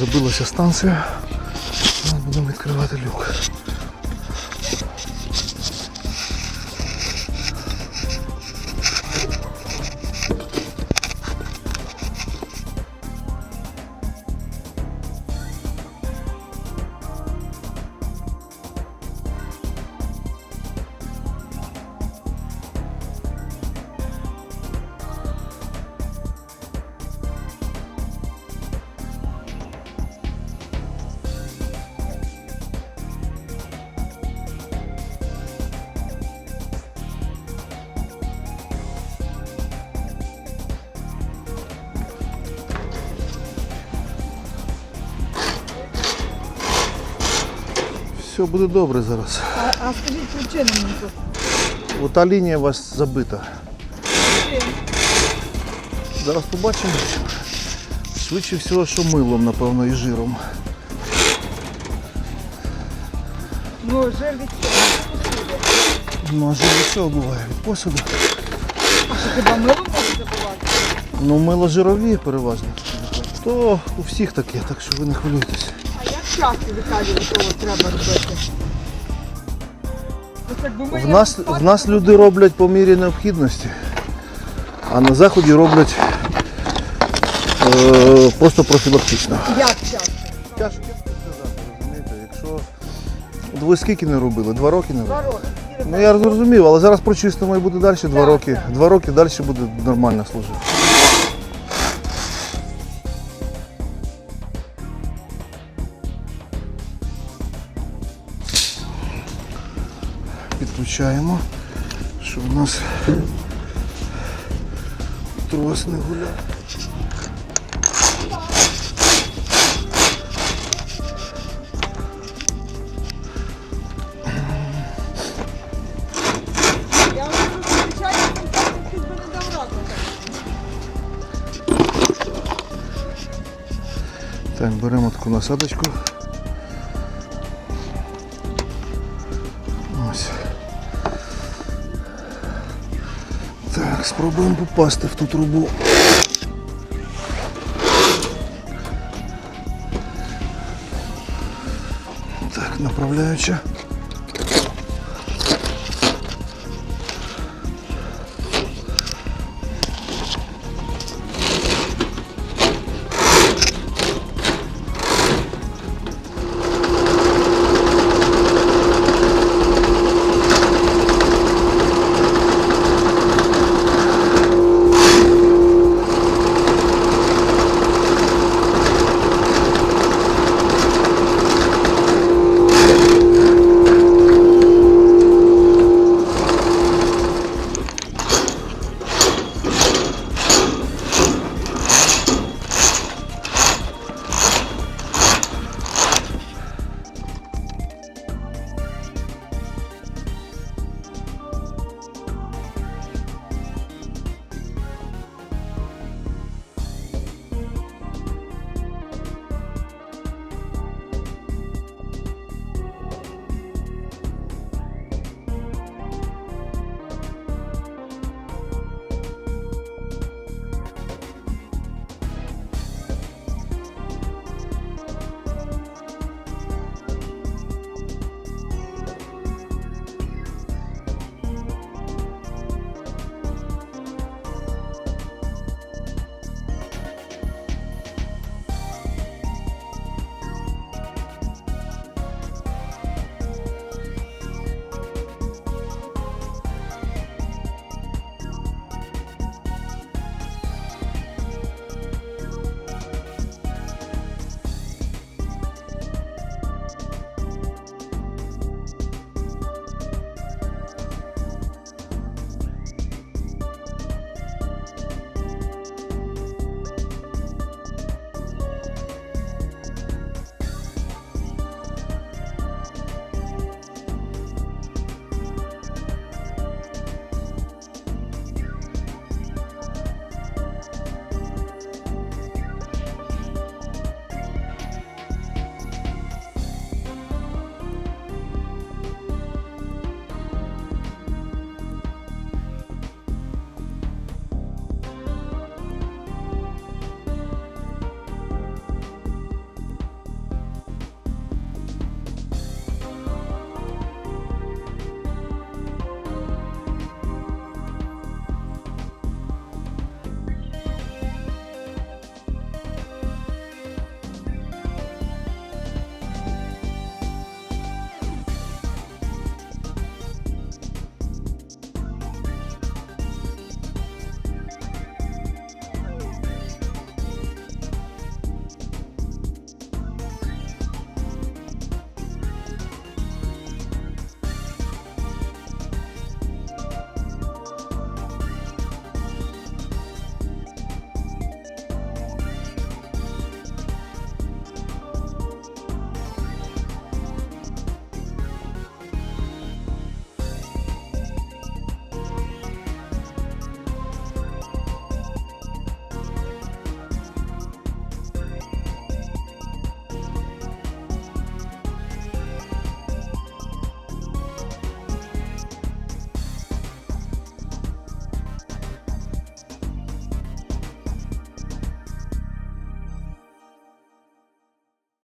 Забилася станція. Зараз будемо відкривати люк. Все буде добре зараз. А, а скажіть причину мені тут. Ота лінія у вас забита. Зараз побачимо. Швидше всього, що милом, напевно, і жиром. Ну, жир від чого? Ну, а жир від чого буває? Від посуду. А що хіба мило може забувати? Ну, мило жирові переважно. То у всіх таке, так що ви не хвилюйтесь. Як часто того треба робити? Ну, В нас, в нас люди роблять по мірі необхідності, а на заході роблять е, просто профілактично. Як часто? Тяжко сказати, розумієте, якщо. От ви скільки не робили? Два роки не робили? Два роки. Ну я зрозумів, але зараз прочистимо і буде далі два роки. Два роки далі буде нормально служити. Підключаємо, щоб у нас трос не гуляв. Так, беремо таку насадочку. Спробуємо попасти в ту трубу. Так, направляюча.